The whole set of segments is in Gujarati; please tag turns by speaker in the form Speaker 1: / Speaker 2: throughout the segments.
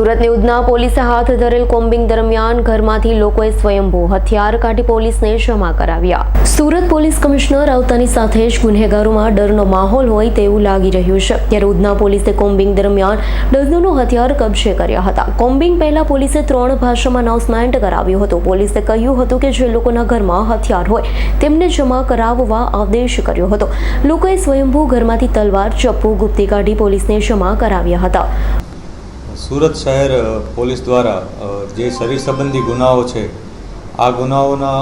Speaker 1: સુરતની ઉધના પોલીસે હાથ ધરેલ કોમ્બિંગ દરમિયાન ઘરમાંથી લોકોએ સ્વયંભૂ હથિયાર કાઢી પોલીસને ક્ષમા કરાવ્યા. સુરત પોલીસ કમિશનર આવતાની સાથે જ ગુનેગારોમાં ડરનો માહોલ હોય તેવું લાગી રહ્યું છે. ત્યારે ઉધના પોલીસે કોમ્બિંગ દરમિયાન ડઝનો હથિયાર કબજે કર્યા હતા. કોમ્બિંગ પહેલા પોલીસે ત્રણ ભાષામાં અનાઉન્સમેન્ટ કરાવ્યું હતું. પોલીસે કહ્યું હતું કે જે લોકોના ઘરમાં હથિયાર હોય તેમને જમા કરાવવા આદેશ કર્યો હતો. લોકોએ સ્વયંભૂ ઘરમાંથી તલવાર, ચપ્પુ, ગુપ્તી કાઢી પોલીસને જમા કરાવ્યા હતા.
Speaker 2: સુરત શહેર પોલીસ દ્વારા જે શરીર સંબંધી ગુનાઓ છે, આ ગુનાઓના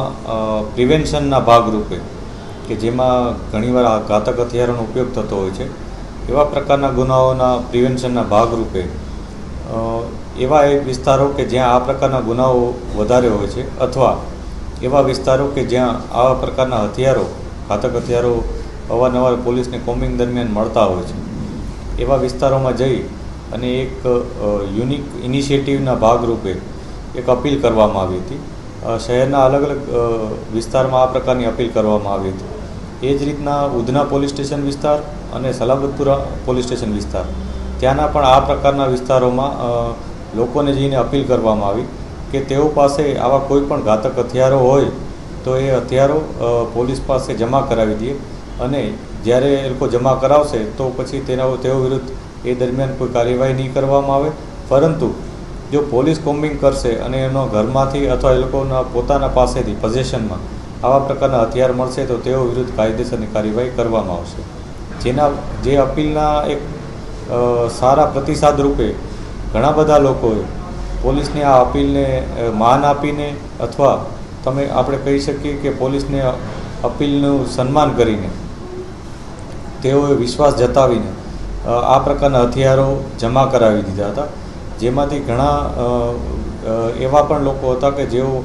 Speaker 2: પ્રિવેન્શનના ભાગરૂપે, કે જેમાં ઘણીવાર આ ઘાતક હથિયારોનો ઉપયોગ થતો હોય છે, એવા પ્રકારના ગુનાઓના પ્રિવેન્શનના ભાગરૂપે એવા એ વિસ્તારો કે જ્યાં આ પ્રકારના ગુનાઓ વધારે હોય છે, અથવા એવા વિસ્તારો કે જ્યાં આવા પ્રકારના હથિયારો, ઘાતક હથિયારો અવારનવાર પોલીસને કોમ્બિંગ દરમિયાન મળતા હોય છે. એવા વિસ્તારોમાં જઈ અને એક યુનિક ઇનિશિયેટિવના ભાગરૂપે એક અપીલ કરવામાં આવી હતી. શહેરના અલગ અલગ વિસ્તારમાં આ પ્રકારની અપીલ કરવામાં આવી હતી. એ જ રીતના ઉધના પોલીસ સ્ટેશન વિસ્તાર અને સલાબતપુરા પોલીસ સ્ટેશન વિસ્તાર. ત્યાંના પણ આ પ્રકારના વિસ્તારોમાં લોકોને જઈને અપીલ કરવામાં આવી કે તેઓ પાસે આવા કોઈ પણ ઘાતક હથિયારો હોય તો એ હથિયારો પોલીસ પાસે જમા કરાવી દઈએ અને જ્યારે એ લોકો જમા કરાવશે તો પછી તેના તેઓ વિરુદ્ધ એ દરમિયાન કોઈ કાર્યવાહી નહીં કરવામાં આવે. પરંતુ જો પોલીસ કોમ્બિંગ કરશે અને એનો ઘરમાંથી અથવા એ લોકોના પોતાના પાસેથી પોઝેશનમાં આવા પ્રકારના હથિયાર મળશે, તો તેઓ વિરુદ્ધ કાયદેસરની કાર્યવાહી કરવામાં આવશે. જેના, જે અપીલના એક સારા પ્રતિસાદ રૂપે ઘણા બધા લોકોએ પોલીસની આ અપીલને માન આપીને અથવા તમે આપણે કહી શકીએ કે પોલીસને અપીલનું સન્માન કરીને તેઓએ વિશ્વાસ જતાવીને આ પ્રકારના હથિયારો જમા કરાવી દીધા હતા. જેમાંથી ઘણા એવા પણ લોકો હતા કે જેઓ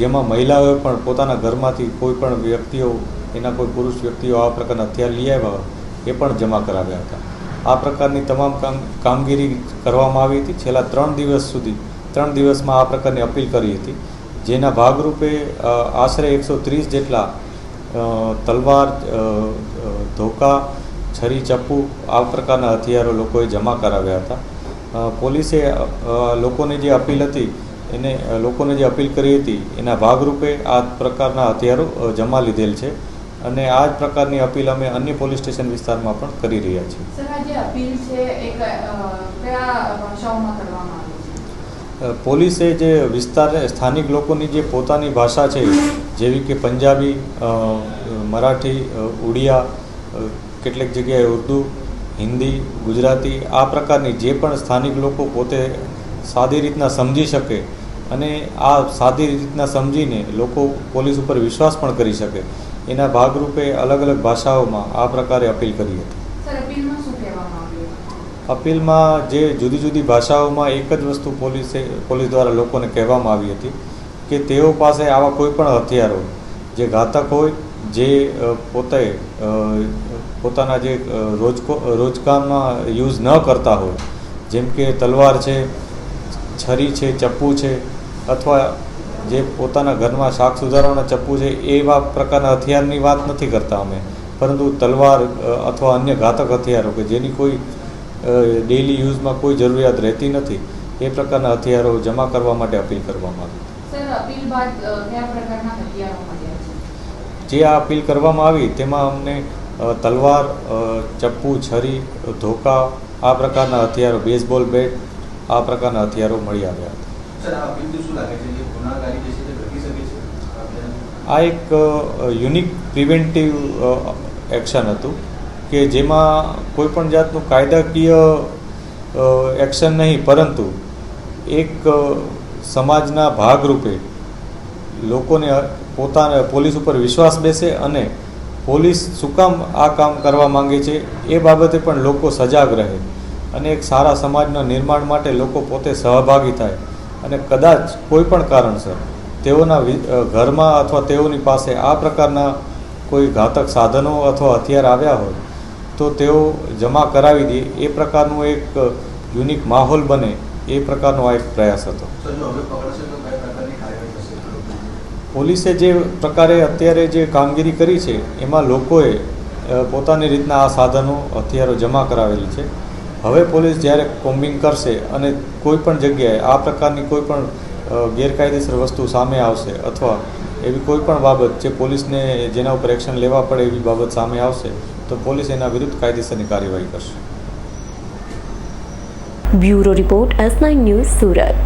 Speaker 2: જેમાં મહિલાઓએ પણ પોતાના ઘરમાંથી કોઈ પણ વ્યક્તિઓ, એના કોઈ પુરુષ વ્યક્તિઓ આ પ્રકારના હથિયાર લઈ આવ્યા એ પણ જમા કરાવ્યા હતા. આ પ્રકારની તમામ કામ, કામગીરી કરવામાં આવી હતી. છેલ્લા ત્રણ દિવસ સુધી, ત્રણ દિવસમાં આ પ્રકારની અપીલ કરી હતી. જેના ભાગરૂપે આશરે એકસો ત્રીસ જેટલા તલવાર ધોકા છરી ચપ્પુ આ પ્રકારના હથિયારો લોકોએ જમા કરાવ્યા હતા. પોલીસે લોકોની જે અપીલ હતી એને લોકોને જે અપીલ કરી હતી એના ભાગરૂપે આ પ્રકારના હથિયારો જમા લીધેલ છે અને આ જ પ્રકારની અપીલ અમે અન્ય પોલીસ સ્ટેશન વિસ્તારમાં પણ કરી રહ્યા છીએ. પોલીસે જે વિસ્તાર સ્થાનિક લોકોની જે પોતાની ભાષા છે જેવી કે પંજાબી મરાઠી ઉડિયા કેટલીક જગ્યાએ ઉર્દુ હિન્દી ગુજરાતી આ પ્રકારની જે પણ સ્થાનિક લોકો પોતે સાદી રીતના સમજી શકે અને આ સાદી રીતના સમજીને લોકો પોલીસ ઉપર વિશ્વાસ પણ કરી શકે. એના ભાગરૂપે અલગ અલગ ભાષાઓમાં આ પ્રકારે અપીલ કરી હતી.
Speaker 3: અપીલમાં
Speaker 2: જે જુદી જુદી ભાષાઓમાં એક જ વસ્તુ પોલીસે પોલીસ દ્વારા લોકોને કહેવામાં આવી હતી કે તેઓ પાસે આવા કોઈ પણ હથિયારો જે ઘાતક હોય જે પોતે પોતાના જે રોજકો રોજકામમાં યુઝ ન કરતા હોય જેમ કે તલવાર છે છરી છે ચપ્પુ છે અથવા જે પોતાના ઘરમાં શાક સુધારવાના ચપ્પુ છે એવા પ્રકારના હથિયારની વાત નથી કરતા અમે. પરંતુ તલવાર અથવા અન્ય ઘાતક હથિયારો કે જેની કોઈ ડેઇલી યુઝમાં કોઈ જરૂરિયાત રહેતી નથી એ પ્રકારના હથિયારો જમા કરવા માટે અપીલ કરવામાં આવી. જે આ અપીલ કરવામાં આવી તેમાં અમને તલવાર ચપ્પુ છરી ધોકા આ પ્રકારના હથિયારો બેઝબોલ બેટ આ પ્રકારના હથિયારો મળી આવ્યા
Speaker 4: આ
Speaker 2: એક યુનિક પ્રિવેન્ટિવ એક્શન હતું કે જેમાં કોઈ પણ જાતનું કાયદાકીય એક્શન નહીં પરંતુ એક સમાજના ભાગરૂપે લોકોને પોતાના પોલીસ ઉપર વિશ્વાસ બેસે અને પોલીસ શું કામ આ કામ કરવા માંગે છે એ બાબતે પણ લોકો સજાગ રહે અને એક સારા સમાજના નિર્માણ માટે લોકો પોતે સહભાગી થાય અને કદાચ કોઈ પણ કારણસર તેઓના ઘરમાં અથવા તેઓની પાસે આ પ્રકારના કોઈ ઘાતક સાધનો અથવા હથિયાર આવ્યા હોય તો તેઓ જમા કરાવી દે એ પ્રકારનું એક યુનિક માહોલ બને એ પ્રકારનો આ એક પ્રયાસ હતો
Speaker 4: સર જો હવે પકડશે તો કયા પ્રકારની કાર્યવાહી થશે
Speaker 2: પોલીસે જે પ્રકારે અત્યારે જે કામગીરી કરી છે, એમાં લોકોએ પોતાની રીતના આ સાધનો હથિયારો જમા કરાવેલી છે. હવે પોલીસ જ્યારે કોમ્બિંગ કરશે અને કોઈ પણ જગ્યાએ આ પ્રકારની કોઈ પણ ગેરકાયદેસર વસ્તુ સામે આવશે અથવા એવી કોઈ પણ બાબત જે પોલીસને જેના ઉપર એક્શન લેવા પડે એવી બાબત સામે આવશે, તો પોલીસ એના વિરુદ્ધ કાયદેસરની કાર્યવાહી કરશે.
Speaker 1: Bureau report S nine news Surat.